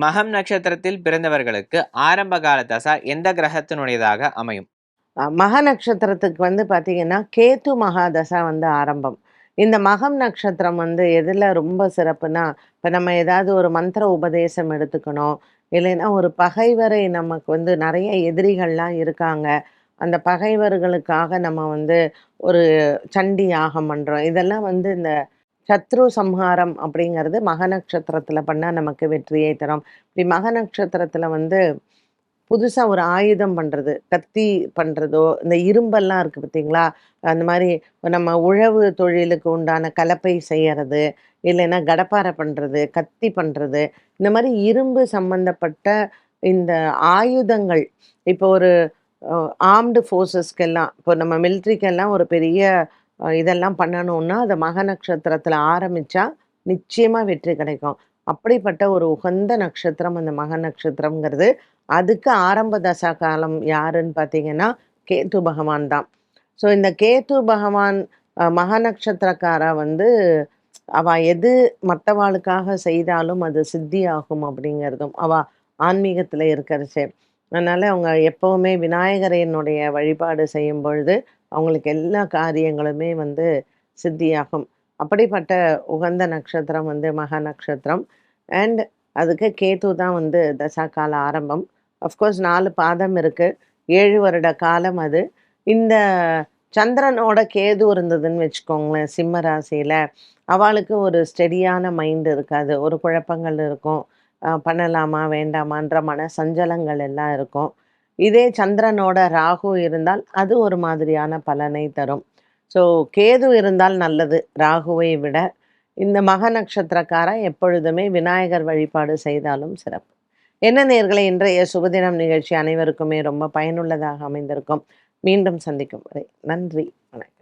மகம் நட்சத்திரத்தில் பிறந்தவர்களுக்கு ஆரம்ப கால தசா எந்த கிரகத்தினுடையதாக அமையும்? மக நட்சத்திரத்துக்கு வந்து பார்த்தீங்கன்னா கேத்து மகாதசா வந்து ஆரம்பம். இந்த மகம் நட்சத்திரம் வந்து எதில் ரொம்ப சிறப்புனா இப்போ நம்ம ஏதாவது ஒரு மந்திர உபதேசம் எடுத்துக்கணும் இல்லைன்னா ஒரு பகைவரை நமக்கு வந்து நிறைய எதிரிகள்லாம் இருக்காங்க. அந்த பகைவர்களுக்காக நம்ம வந்து ஒரு சண்டி யாகம் பண்ணுறோம் இதெல்லாம் வந்து இந்த சத்ரு சம்ஹாரம் அப்படிங்கிறது மக நட்சத்திரத்தில் பண்ணால் நமக்கு வெற்றியை தரும். இப்படி மக நட்சத்திரத்தில் வந்து புதுசாக ஒரு ஆயுதம் பண்ணுறது கத்தி பண்ணுறதோ இந்த இரும்பெல்லாம் இருக்குது பார்த்தீங்களா அந்த மாதிரி நம்ம உழவு தொழிலுக்கு உண்டான கலப்பை செய்யறது இல்லைன்னா கடப்பாரை பண்ணுறது கத்தி பண்ணுறது இந்த மாதிரி இரும்பு சம்மந்தப்பட்ட இந்த ஆயுதங்கள். இப்போ ஒரு ஆர்ம்டு ஃபோர்ஸஸ்க்கெல்லாம் இப்போ நம்ம மிலிட்ரிக்கெல்லாம் ஒரு பெரிய இதெல்லாம் பண்ணணும்னா அது மக நட்சத்திரத்தில் ஆரம்பித்தா நிச்சயமாக வெற்றி கிடைக்கும். அப்படிப்பட்ட ஒரு உகந்த நட்சத்திரம் அந்த மக நட்சத்திரம்ங்கிறது அதுக்கு ஆரம்ப தசா காலம் யாருன்னு பார்த்தீங்கன்னா கேத்து பகவான் தான். ஸோ இந்த கேத்து பகவான் மக நட்சத்திரக்காரா வந்து அவ எது மற்றவாளுக்காக செய்தாலும் அது சித்தியாகும் அப்படிங்கிறதும் அவ ஆன்மீகத்தில் இருக்கிறச்சே. அதனால் அவங்க எப்போவுமே விநாயகரையனுடைய வழிபாடு செய்யும் பொழுது அவங்களுக்கு எல்லா காரியங்களுமே வந்து சித்தியாகும். அப்படிப்பட்ட உகந்த நட்சத்திரம் வந்து மகா நட்சத்திரம். அண்ட் அதுக்கு கேத்து தான் வந்து தசா கால ஆரம்பம் அஃப்கோர்ஸ் நாலு பாதம் இருக்குது ஏழு வருட காலம் அது. இந்த சந்திரனோட கேது இருந்ததுன்னு வச்சுக்கோங்களேன் சிம்ம ராசியில். அவளுக்கு ஒரு ஸ்டெடியான மைண்ட் இருக்காது. ஒரு குழப்பங்கள் இருக்கும். பண்ணலாமா வேண்டாமான்ற மன சஞ்சலங்கள் எல்லாம் இருக்கும். இதே சந்திரனோட ராகு இருந்தால் அது ஒரு மாதிரியான பலனை தரும். ஸோ கேது இருந்தால் நல்லது. ராகுவை விட இந்த மக நட்சத்திரக்காரன் எப்பொழுதுமே விநாயகர் வழிபாடு செய்தாலும் சிறப்பு. என்ன நேர்களை இன்றைய சுபதினம் நிகழ்ச்சி அனைவருக்குமே ரொம்ப பயனுள்ளதாக அமைந்திருக்கும். மீண்டும் சந்திக்கும் வரை நன்றி வணக்கம்.